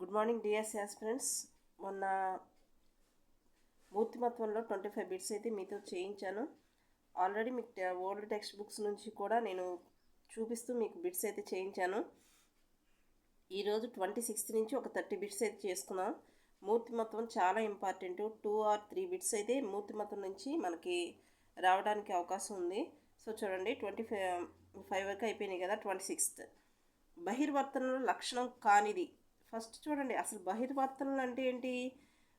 Good morning DS friends. మొన్న మూర్తిమత్వంలో twenty five bits అయితే మీతో చేయించాను. ఆల్రెడీ మీకు ఓల్డ్ టెక్స్ట్ బుక్స్ నుంచి కూడా నేను చూపిస్తూ మీకు బిట్స్ అయితే చేయించాను. ఈరోజు ట్వంటీ సిక్స్త్ నుంచి ఒక థర్టీ బిట్స్ అయితే చేసుకున్నాం. మూర్తిమత్వం చాలా important. Two or three bits అయితే మూర్తిమత్వం నుంచి మనకి రావడానికి అవకాశం ఉంది. సో చూడండి ట్వంటీ ఫైవ్ ఫైవ్ వరకు అయిపోయినాయి కదా ట్వంటీ సిక్స్త్. బహిర్వర్తనలో లక్షణం కానిది ఫస్ట్ చూడండి అసలు బహిర్వర్తనలు అంటే ఏంటి?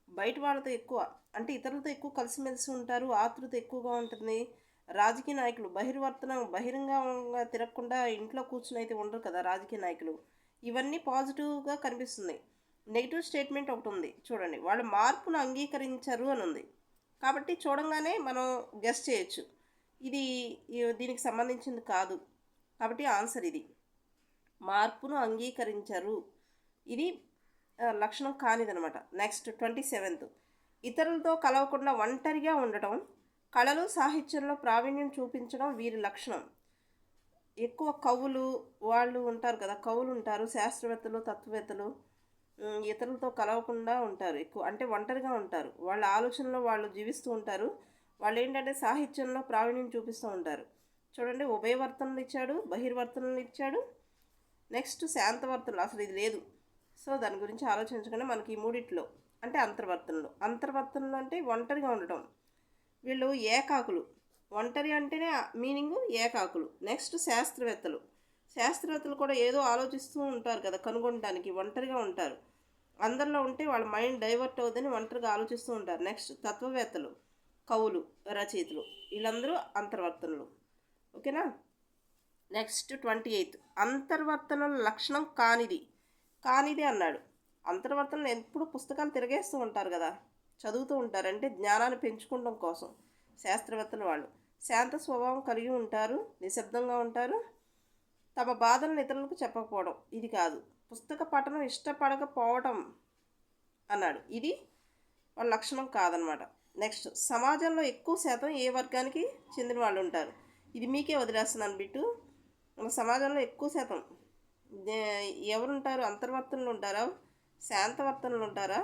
బయట వాళ్ళతో ఎక్కువ అంటే ఇతరులతో ఎక్కువ కలిసిమెలిసి ఉంటారు ఆతృత ఎక్కువగా ఉంటుంది. రాజకీయ నాయకులు బహిర్వర్తనం బహిరంగంగా తిరగకుండా ఇంట్లో కూర్చుని అయితే ఉండరు కదా రాజకీయ నాయకులు. ఇవన్నీ పాజిటివ్గా కనిపిస్తుంది. నెగిటివ్ స్టేట్మెంట్ ఒకటి ఉంది చూడండి. వాళ్ళు మార్పును అంగీకరించరు అని ఉంది. కాబట్టి చూడంగానే మనం గెస్ట్ చేయొచ్చు. ఇది దీనికి సంబంధించింది కాదు. కాబట్టి ఆన్సర్ ఇది. మార్పును అంగీకరించరు. ఇది లక్షణం కానిదనమాట. నెక్స్ట్ ట్వంటీ సెవెంత్ ఇతరులతో కలవకుండా ఒంటరిగా ఉండటం కళలు సాహిత్యంలో ప్రావీణ్యం చూపించడం వీరి లక్షణం. ఎక్కువ కవులు వాళ్ళు ఉంటారు కదా కవులు ఉంటారు శాస్త్రవేత్తలు తత్వవేత్తలు ఇతరులతో కలవకుండా ఉంటారు ఎక్కువ అంటే ఒంటరిగా ఉంటారు. వాళ్ళ ఆలోచనలో వాళ్ళు జీవిస్తూ ఉంటారు. వాళ్ళు ఏంటంటే సాహిత్యంలో ప్రావీణ్యం చూపిస్తూ ఉంటారు. చూడండి ఉభయవర్తనలు ఇచ్చాడు బహిర్వర్తనలు ఇచ్చాడు. నెక్స్ట్ శాంతవర్తనలు అసలు ఇది లేదు. సో దాని గురించి ఆలోచించకుండా మనకి ఈ మూడిట్లో అంటే అంతర్వర్తనలు. అంతర్వర్తనలు అంటే ఒంటరిగా ఉండటం. వీళ్ళు ఏకాకులు. ఒంటరి అంటేనే మీనింగ్ ఏకాకులు. నెక్స్ట్ శాస్త్రవేత్తలు. శాస్త్రవేత్తలు కూడా ఏదో ఆలోచిస్తూ ఉంటారు కదా కనుగొనడానికి ఒంటరిగా ఉంటారు. అందరిలో ఉంటే వాళ్ళ మైండ్ డైవర్ట్ అవుతుందని ఒంటరిగా ఆలోచిస్తూ ఉంటారు. నెక్స్ట్ తత్వవేత్తలు. కవులు రచయితలు. వీళ్ళందరూ అంతర్వర్తనలు. ఓకేనా? Next twenty eighth. అంతర్వర్తనల లక్షణం కానిది. కానిది అన్నాడు. అంతర్వర్తనలు ఎప్పుడు పుస్తకాలు తిరగేస్తూ ఉంటారు కదా. చదువుతూ ఉంటారు. అంటే జ్ఞానాన్ని పెంచుకోవడం కోసం శాస్త్రవేత్తలు వాళ్ళు. శాంత స్వభావం కలిగి ఉంటారు. నిశ్శబ్దంగా ఉంటారు. తమ బాధలను ఇతరులకు చెప్పకపోవడం. ఇది కాదు. పుస్తక పఠనం ఇష్టపడకపోవడం అన్నాడు. ఇది వాళ్ళ లక్షణం కాదనమాట. నెక్స్ట్ సమాజంలో ఎక్కువ శాతం ఏ వర్గానికి చెందిన వాళ్ళు ఉంటారు? ఇది మీకే వదిలేస్తున్నాను బిట్టు. మన సమాజంలో ఎక్కువ శాతం ఎవరుంటారు? అంతర్వర్తనలు ఉంటారా? శాంతవర్తనలు ఉంటారా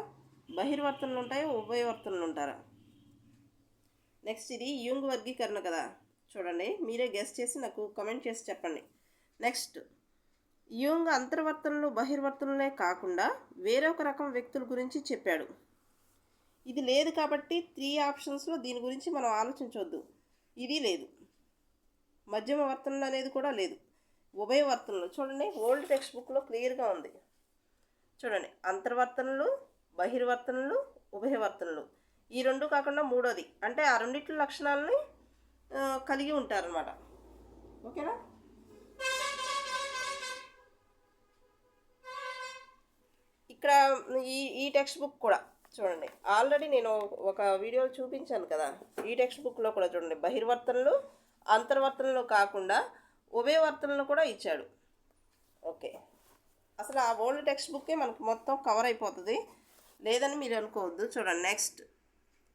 బహిర్వర్తనలు ఉంటాయా ఉభయవర్తనలు ఉంటారా నెక్స్ట్ ఇది యూంగ్ వర్గీకరణ కదా. చూడండి మీరే గెస్ట్ చేసి నాకు కమెంట్ చేసి చెప్పండి. నెక్స్ట్ యూంగ్ అంతర్వర్తనలు బహిర్వర్తనలే కాకుండా వేరొక రకం వ్యక్తుల గురించి చెప్పాడు. ఇది లేదు కాబట్టి త్రీ ఆప్షన్స్లో దీని గురించి మనం ఆలోచించవద్దు ఇది లేదు. మధ్యమ వర్తనలు అనేది కూడా లేదు. ఉభయవర్తనలు. చూడండి ఓల్డ్ టెక్స్ట్ బుక్లో క్లియర్గా ఉంది. చూడండి అంతర్వర్తనలు బహిర్వర్తనలు ఉభయవర్తనలు. ఈ రెండు కాకుండా మూడోది. అంటే ఆ రెండిట్ల లక్షణాలని కలిగి ఉంటారనమాట ఓకేనా? ఇక్కడ ఈ ఈ టెక్స్ట్ బుక్ కూడా చూడండి. ఆల్రెడీ నేను ఒక వీడియో చూపించాను కదా. ఈ టెక్స్ట్ బుక్లో కూడా చూడండి. బహిర్వర్తనలు అంతర్వర్తనలు కాకుండా ఉభయవర్తనలు కూడా ఇచ్చాడు. ఓకే. అసలు ఆ ఓల్డ్ టెక్స్ట్ బుక్కే మనకు మొత్తం కవర్ అయిపోతుంది. లేదని మీరు అనుకోవద్దు. చూడండి నెక్స్ట్.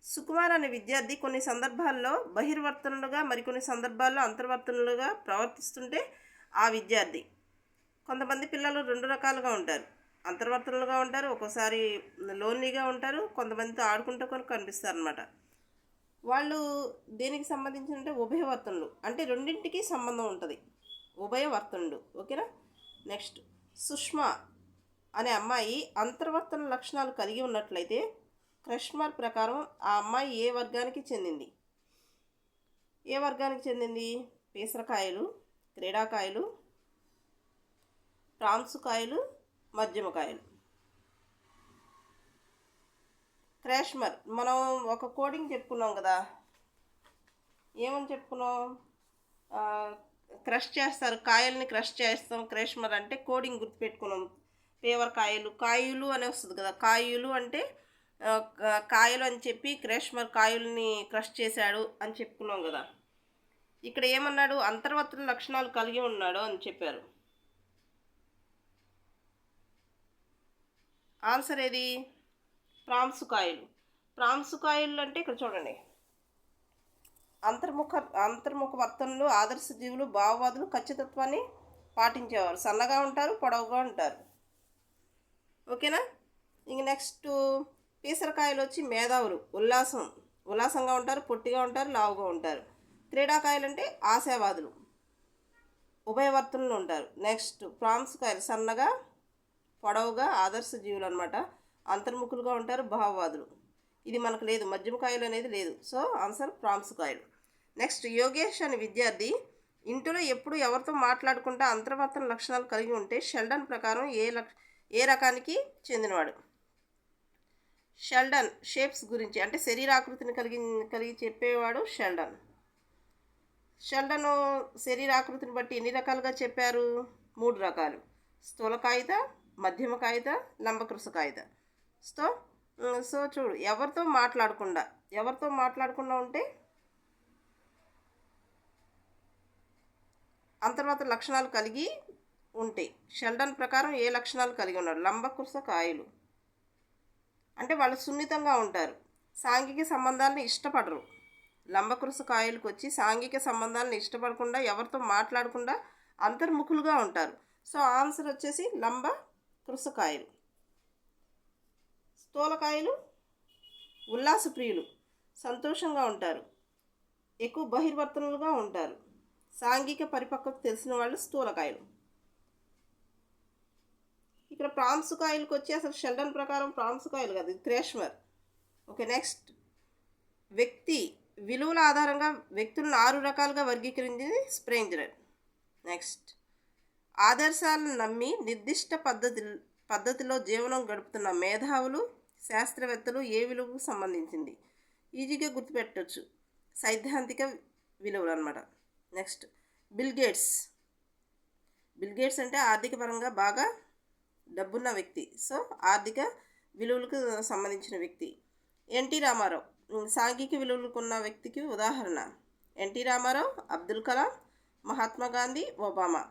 సుకుమార్ అనే విద్యార్థి కొన్ని సందర్భాల్లో బహిర్వర్తనలుగా మరికొన్ని సందర్భాల్లో అంతర్వర్తనలుగా ప్రవర్తిస్తుంటే ఆ విద్యార్థి. కొంతమంది పిల్లలు రెండు రకాలుగా ఉంటారు. అంతర్వర్తనలుగా ఉంటారు ఒక్కోసారి లోన్లీగా ఉంటారు కొంతమందితో ఆడుకుంటూ కొన్ని కనిపిస్తారు అనమాట వాళ్ళు దేనికి సంబంధించిన ఉభయవర్తనలు అంటే రెండింటికి సంబంధం ఉంటుంది. ఉభయవర్తనుడు ఓకేనా? నెక్స్ట్ సుష్మా అనే అమ్మాయి అంతర్వర్తన లక్షణాలు కలిగి ఉన్నట్లయితే క్రష్మార్ ప్రకారం ఆ అమ్మాయి ఏ వర్గానికి చెందింది? ఏ వర్గానికి చెందింది? పీసరకాయలు క్రీడాకాయలు ప్రాన్సుకాయలు మధ్యమకాయలు. ఫ్రెష్మర్ మనం ఒక కోడింగ్ చెప్పుకున్నాం కదా. ఏమని చెప్పుకున్నాం? క్రష్ చేస్తారు కాయల్ని క్రష్ చేస్తాం క్రెష్మర్ అంటే కోడింగ్ గుర్తుపెట్టుకున్నాం. పేవర్ కాయలు కాయలు అని వస్తుంది కదా. కాయలు అంటే కాయలు అని చెప్పి క్రెష్మర్ కాయల్ని క్రష్ చేశాడు అని చెప్పుకున్నాం కదా. ఇక్కడ ఏమన్నాడు? అంతర్వత లక్షణాలు కలిగి ఉన్నాడు అని చెప్పారు. ఆన్సర్ ఏది? ప్రాన్స్ కాయలు ప్రాన్స్ కాయలు అంటే ఇక్కడ చూడండి. అంతర్ముఖ అంతర్ముఖ వర్తనలు ఆదర్శ జీవులు భావవాదులు ఖచ్చితత్వాన్ని పాటించేవారు. సన్నగా ఉంటారు పొడవుగా ఉంటారు. ఓకేనా? ఇంక నెక్స్ట్ పీసరకాయలు వచ్చి మేధావులు. ఉల్లాసం ఉల్లాసంగా ఉంటారు పొట్టిగా ఉంటారు లావుగా ఉంటారు. క్రీడాకాయలు అంటే ఆశావాదులు. ఉభయవర్తనలు ఉంటారు. నెక్స్ట్ ప్రాన్స్ కాయలు సన్నగా పొడవుగా ఆదర్శ జీవులు అనమాట అంతర్ముఖులుగా ఉంటారు భావవాదులు. ఇది మనకు లేదు మధ్యమకాయలు అనేది లేదు. సో ఆన్సర్ ప్రాన్స్ కాయలు. నెక్స్ట్ యోగేష్ అనే విద్యార్థి ఇంటిలో ఎప్పుడు ఎవరితో మాట్లాడకుండా అంతర్వర్తన లక్షణాలు కలిగి ఉంటే షెల్డన్ ప్రకారం ఏ లక్ష ఏ రకానికి చెందినవాడు? షెల్డన్ షేప్స్ గురించి అంటే శరీరాకృతిని కలిగి కలిగి చెప్పేవాడు షెల్డన్. షెల్డన్ శరీరాకృతిని బట్టి ఎన్ని రకాలుగా చెప్పారు? మూడు రకాలు. స్థూల కాగిత మధ్యమ కాగిత లంబకృష కాగిత. సో సో చూడు ఎవరితో మాట్లాడకుండా ఎవరితో మాట్లాడకుండా ఉంటే అంతర్వాత లక్షణాలు కలిగి ఉంటాయి షెల్డన్ ప్రకారం ఏ లక్షణాలు కలిగి ఉన్నాడు లంబకృష కాయలు. అంటే వాళ్ళు సున్నితంగా ఉంటారు. సాంఘిక సంబంధాలను ఇష్టపడరు. లంబకృష కాయలకు వచ్చి సాంఘిక సంబంధాలను ఇష్టపడకుండా ఎవరితో మాట్లాడకుండా అంతర్ముఖులుగా ఉంటారు. సో ఆన్సర్ వచ్చేసి లంబ కృషకాయలు స్థూలకాయలు ఉల్లాసప్రియులు సంతోషంగా ఉంటారు. ఎక్కువ బహిర్వర్తనలుగా ఉంటారు. సాంఘిక పరిపక్వత తెలిసిన వాళ్ళు స్థూలకాయలు. ఇక్కడ ప్రాన్స్ కాయలకు వచ్చి అసలు షెల్డన్ ప్రకారం ప్రాంసుకాయలు కాయలు కాదు ఇది క్రేష్మర్ ఓకే నెక్స్ట్. వ్యక్తి విలువల ఆధారంగా వ్యక్తులను ఆరు రకాలుగా వర్గీకరించింది స్ప్రేంజర్ నెక్స్ట్. ఆదర్శాలను నమ్మి నిర్దిష్ట పద్ధతి పద్ధతిలో జీవనం గడుపుతున్న మేధావులు శాస్త్రవేత్తలు ఏ విలువకు సంబంధించింది? ఈజీగా గుర్తుపెట్టవచ్చు సైద్ధాంతిక విలువలు అనమాట next Bill Gates. Bill Gates అంటే ఆర్థిక పరంగా బాగా డబ్బున్న వ్యక్తి. సో ఆర్థిక విలువలకు సంబంధించిన వ్యక్తి. ఎన్టీ రామారావు. సాంఘిక విలువలకు ఉన్న వ్యక్తికి ఉదాహరణ. NT Rama Rao Abdul Kalam Mahatma Gandhi Obama.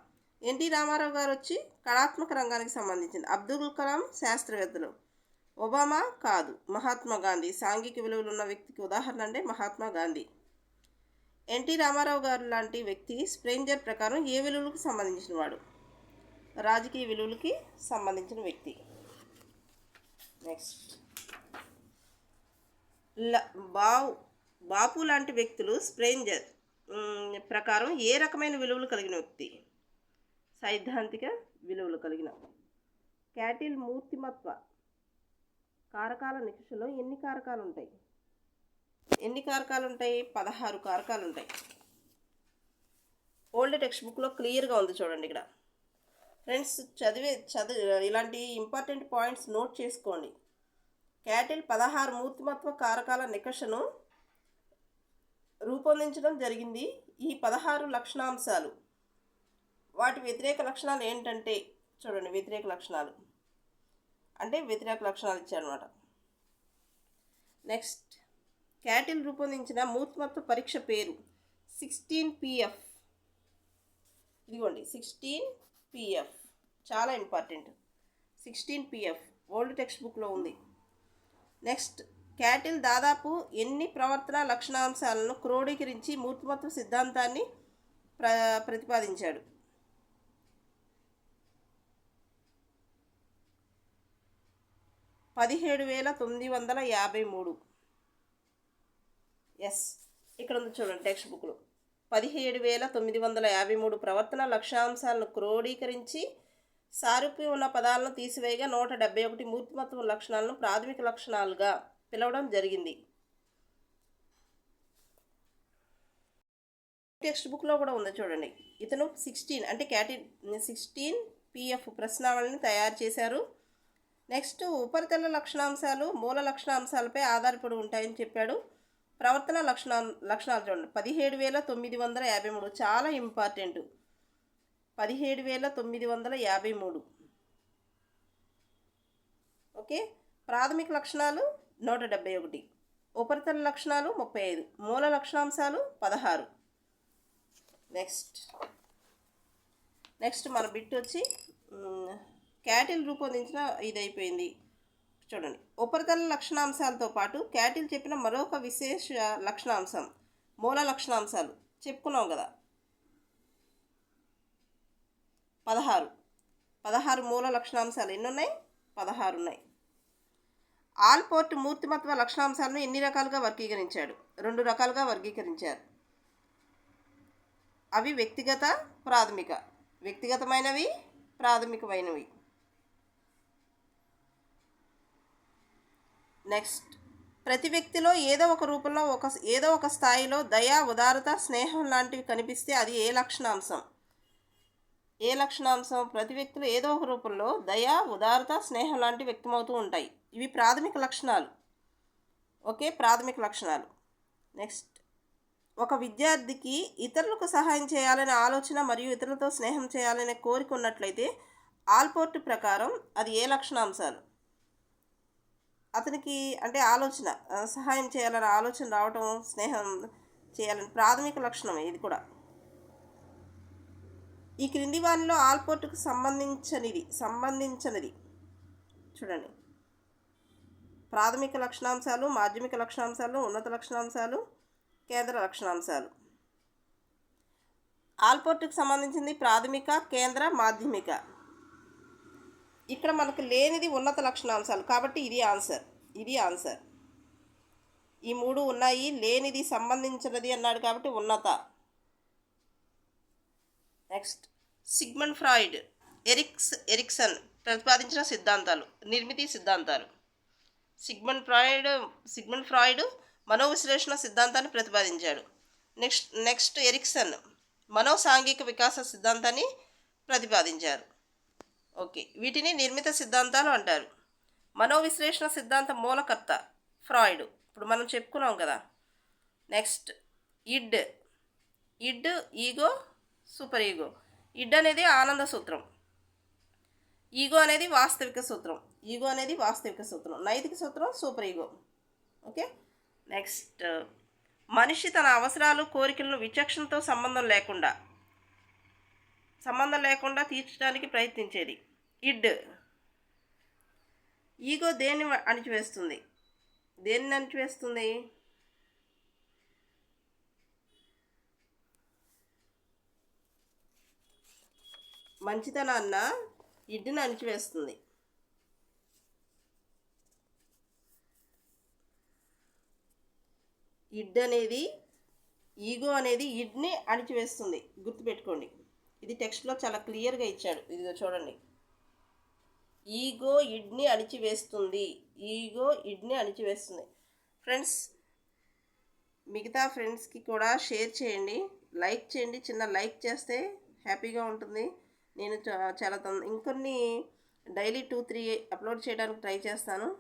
NT Rama Rao గారు వచ్చి కళాత్మక రంగానికి సంబంధించింది. అబ్దుల్ కలాం శాస్త్రవేత్తలు. ఒబామా కాదు. మహాత్మా గాంధీ. సాంఘిక విలువలు ఉన్న వ్యక్తికి ఉదాహరణ అంటే మహాత్మా గాంధీ. ఎన్టీ రామారావు గారు లాంటి వ్యక్తి స్ప్రేంజర్ ప్రకారం ఏ విలువలకు సంబంధించిన వాడు? రాజకీయ విలువలకి సంబంధించిన వ్యక్తి. నెక్స్ట్. ల బావు బాపు లాంటి వ్యక్తులు స్ప్రేంజర్ ప్రకారం ఏ రకమైన విలువలు కలిగిన వ్యక్తి? సైద్ధాంతిక విలువలు కలిగిన. క్యాటిల్ మూర్తిమత్వ. కారకాల నిక్షలో ఎన్ని కారకాలు ఉంటాయి ఎన్ని కారకాలు ఉంటాయి పదహారు కారకాలు ఉంటాయి ఓల్డ్ టెక్స్ట్ బుక్లో క్లియర్గా ఉంది చూడండి ఇక్కడ. ఫ్రెండ్స్ చదివే చదివి ఇలాంటి ఇంపార్టెంట్ పాయింట్స్ నోట్ చేసుకోండి. క్యాటిల్ పదహారు మూర్తిమత్వ కారకాల నికషను రూపొందించడం జరిగింది. ఈ పదహారు లక్షణాంశాలు. వాటి వ్యతిరేక లక్షణాలు ఏంటంటే చూడండి వ్యతిరేక లక్షణాలు. అంటే వ్యతిరేక లక్షణాలు ఇచ్చారనమాట నెక్స్ట్ క్యాటిల్ రూపొందించిన మూర్తిమత్వ పరీక్ష పేరు సిక్స్టీన్ పిఎఫ్ ఇదిగోండి సిక్స్టీన్ పిఎఫ్ చాలా important sixteen PF old text బుక్లో ఉంది. నెక్స్ట్ క్యాటిల్ దాదాపు ఎన్ని ప్రవర్తన లక్షణాంశాలను క్రోడీకరించి మూర్తిమత్వ సిద్ధాంతాన్ని ప్ర ప్రతిపాదించాడు? పదిహేడు వేల తొమ్మిది వందల యాభై మూడు. ఎస్ ఇక్కడ ఉంది చూడండి టెక్స్ట్ బుక్లో. పదిహేడు వేల తొమ్మిది వందల యాభై మూడు ప్రవర్తన లక్ష్యాంశాలను క్రోడీకరించి సారూప్యం ఉన్న పదాలను తీసివేయగా నూట డెబ్బై ఒకటి మూర్తిమత్వ లక్షణాలను ప్రాథమిక లక్షణాలుగా పిలవడం జరిగింది. టెక్స్ట్ బుక్లో కూడా ఉంది చూడండి. ఇతను సిక్స్టీన్ అంటే క్యాటి సిక్స్టీన్ పిఎఫ్ ప్రశ్నావళిని తయారు చేశారు. నెక్స్ట్ ఉపరితల లక్షణాంశాలు మూల లక్షణాంశాలపై ఆధారపడి ఉంటాయని చెప్పాడు. ప్రవర్తన లక్షణ లక్షణాలు చూడండి. పదిహేడు వేల తొమ్మిది వందల యాభై మూడు చాలా ఇంపార్టెంట్. పదిహేడు వేల తొమ్మిది వందల యాభై మూడు. ఓకే? ప్రాథమిక లక్షణాలు నూట డెబ్బై ఒకటి. ఉపరితల లక్షణాలు ముప్పై ఐదు. మూల లక్షణాంశాలు పదహారు. నెక్స్ట్. నెక్స్ట్ మన బిట్ వచ్చి క్యాటిల్ రూపొందించిన ఇది అయిపోయింది చూడండి. ఉపరితల లక్షణాంశాలతో పాటు క్యాటిల్ చెప్పిన మరొక విశేష లక్షణాంశం మూల లక్షణాంశాలు. చెప్పుకున్నాం కదా. పదహారు. పదహారు మూల లక్షణాంశాలు ఎన్ని ఉన్నాయి పదహారు ఉన్నాయి. ఆల్పోర్ట్ మూర్తిమత్వ లక్షణాంశాలను ఎన్ని రకాలుగా వర్గీకరించాడు? రెండు రకాలుగా వర్గీకరించారు. అవి వ్యక్తిగత ప్రాథమిక. వ్యక్తిగతమైనవి ప్రాథమికమైనవి. నెక్స్ట్ ప్రతి వ్యక్తిలో ఏదో ఒక రూపంలో ఒక ఏదో ఒక స్థాయిలో దయ ఉదారత స్నేహం లాంటివి కనిపిస్తే అది ఏ లక్షణాంశం? ఏ లక్షణాంశం? ప్రతి వ్యక్తిలో ఏదో ఒక రూపంలో దయ ఉదారత స్నేహం లాంటివి వ్యక్తమవుతూ ఉంటాయి. ఇవి ప్రాథమిక లక్షణాలు. ఓకే? ప్రాథమిక లక్షణాలు. నెక్స్ట్ ఒక విద్యార్థికి ఇతరులకు సహాయం చేయాలనే ఆలోచన మరియు ఇతరులతో స్నేహం చేయాలనే కోరిక ఉన్నట్లయితే ఆల్పోర్ట్ ప్రకారం అది ఏ లక్షణాంశాలు? అతనికి అంటే ఆలోచన సహాయం చేయాలనే ఆలోచన రావటం స్నేహం చేయాలని ప్రాథమిక లక్షణం ఇది కూడా. ఈ క్రింది వారిలో ఆల్పోర్ట్కు సంబంధించనిది సంబంధించనిది. చూడండి. ప్రాథమిక లక్షణాంశాలు మాధ్యమిక లక్షణాంశాలు ఉన్నత లక్షణాంశాలు కేంద్ర లక్షణాంశాలు. ఆల్పోర్ట్కు సంబంధించింది ప్రాథమిక కేంద్ర మాధ్యమిక. ఇక్కడ మనకు లేనిది ఉన్నత లక్షణాంశాలు. కాబట్టి ఇది ఆన్సర్. ఇది ఆన్సర్. ఈ మూడు ఉన్నాయి. లేనిది సంబంధించినది అన్నాడు కాబట్టి ఉన్నత. నెక్స్ట్. Sigmund Freud. ఎరిక్స్ ఎరిక్సన్ ప్రతిపాదించిన సిద్ధాంతాలు. నిర్మితి సిద్ధాంతాలు. సిగ్మండ్ ఫ్రాయిడ్ సిగ్మండ్ ఫ్రాయిడ్ మనోవిశ్లేషణ సిద్ధాంతాన్ని ప్రతిపాదించాడు. నెక్స్ట్ నెక్స్ట్ ఎరిక్సన్ మనోసాంఘిక వికాస సిద్ధాంతాన్ని ప్రతిపాదించారు. ఓకే. వీటిని నిర్మిత సిద్ధాంతాలు అంటారు. మనోవిశ్లేషణ సిద్ధాంత మూలకర్త ఫ్రాయిడ్. ఇప్పుడు మనం చెప్పుకున్నాం కదా. Next id. Id ego super ego. Id అనేది ఆనంద సూత్రం. ఈగో అనేది వాస్తవిక సూత్రం. ఈగో అనేది వాస్తవిక సూత్రం. నైతిక సూత్రం సూపర్ ఈగో. ఓకే? నెక్స్ట్ మనిషి తన అవసరాలు కోరికలను విచక్షణతో సంబంధం లేకుండా సంబంధం లేకుండా తీర్చడానికి ప్రయత్నించేది. ఇడ్ ఈగో దేన్ని అణిచివేస్తుంది? దేన్ని అణిచివేస్తుంది? మంచితనాన్న ఇడ్డుని అణిచివేస్తుంది. ఇడ్ అనేది ఈగో అనేది ఇడ్ని అణిచివేస్తుంది. గుర్తుపెట్టుకోండి. ఇది టెక్స్ట్లో చాలా క్లియర్గా ఇచ్చాడు. ఇదిగో చూడండి. ఈగో ఇడ్ని అణిచివేస్తుంది. ఈగో ఇడ్ని అణిచివేస్తుంది. ఫ్రెండ్స్ మిగతా ఫ్రెండ్స్కి కూడా షేర్ చేయండి. లైక్ చేయండి. చిన్న లైక్ చేస్తే హ్యాపీగా ఉంటుంది. నేను చాలా తొంద ఇంకొన్ని డైలీ టూ త్రీ అప్లోడ్ చేయడానికి ట్రై చేస్తాను.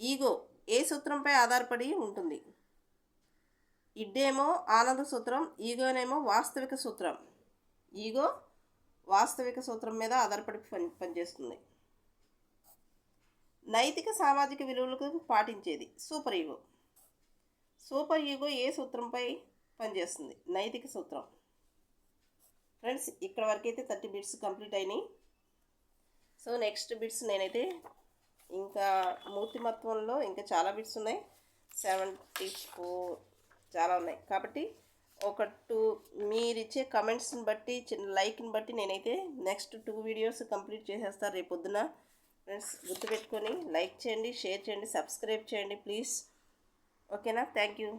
ఈగో ఏ సూత్రంపై ఆధారపడి ఉంటుంది? ఇడ్డేమో ఆనంద సూత్రం ఈగోనేమో వాస్తవిక సూత్రం. ఈగో వాస్తవిక సూత్రం మీద ఆధారపడి పని పనిచేస్తుంది. నైతిక సామాజిక విలువలకు పాటించేది సూపర్ ఈగో. సూపర్ ఈగో ఏ సూత్రంపై పనిచేస్తుంది? నైతిక సూత్రం. ఫ్రెండ్స్ ఇక్కడ వరకు అయితే థర్టీ బిట్స్ కంప్లీట్ అయినాయి. సో నెక్స్ట్ బిట్స్ నేనైతే ఇంకా మూర్తిమత్వంలో ఇంకా చాలా బిట్స్ ఉన్నాయి. సెవెంటీ ఫోర్ చాలా ఉన్నాయి. కాబట్టి ఒక టూ మీరు ఇచ్చే కమెంట్స్ని బట్టి చిన్న లైక్ని బట్టి నేనైతే నెక్స్ట్ టూ వీడియోస్ కంప్లీట్ చేసేస్తాను రేపు పొద్దున ఫ్రెండ్స్ గుర్తుపెట్టుకొని లైక్ చేయండి షేర్ చేయండి సబ్స్క్రైబ్ చేయండి ప్లీజ్. ఓకేనా? Thank you.